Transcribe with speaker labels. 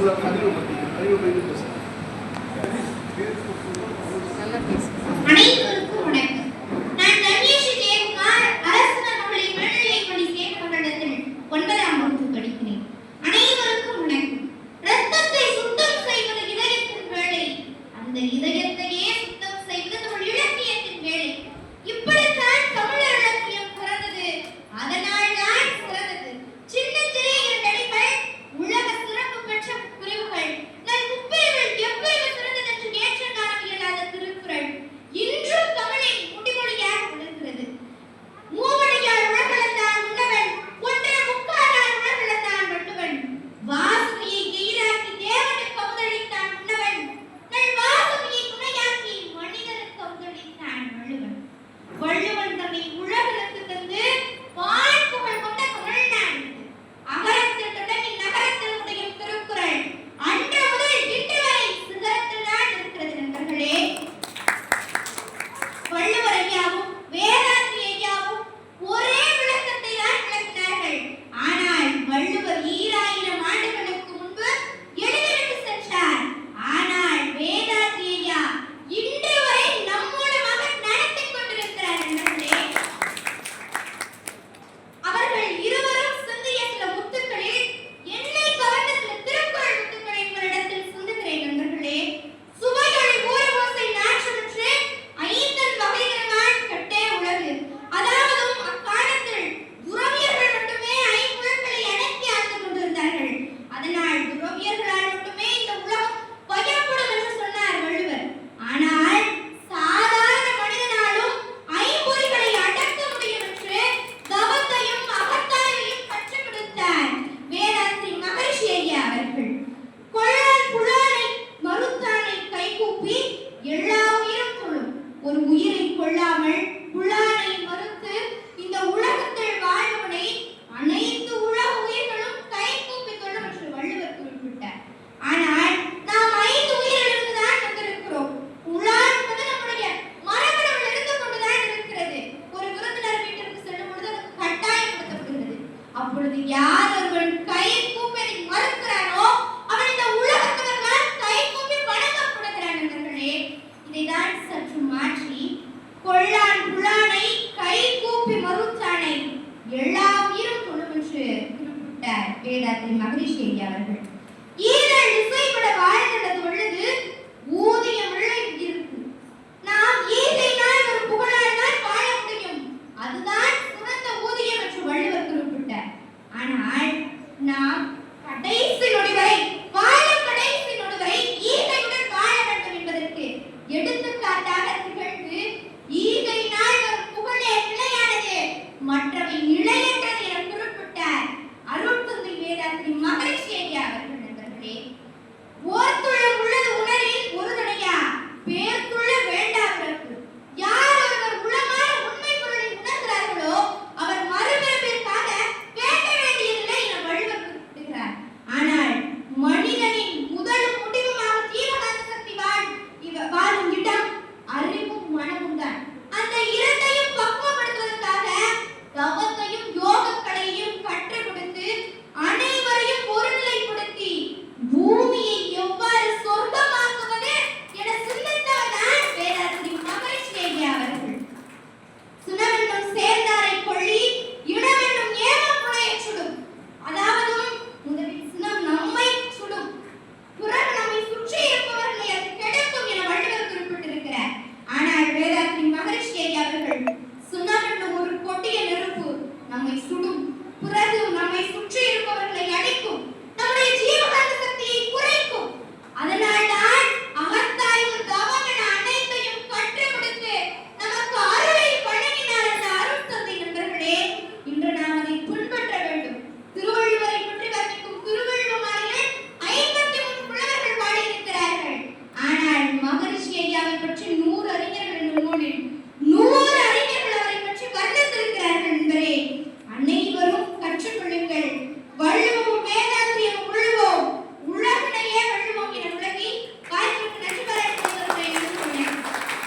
Speaker 1: కూడా కలిగి ఉంటుంది కలిగి ఉంటుంది அப்பொழுது யார் ஒருவன் கையை கூப்பதை மறுக்கிறானோ அவன் இந்த உலகத்தவர்களால் கை கூப்பி வணங்கப்படுகிறான் நண்பர்களே. இதைதான் சற்று மாற்றி கொள்ளான் புலானை கை கூப்பி மறுத்தானை. எல்லா உயிரும் கொள்ளும் என்று குறிப்பிட்டார் வேதாத்திரி மகரிஷி அவர்கள். ஈரல் இசைப்பட வாழ்ந்துள்ளது பொழுது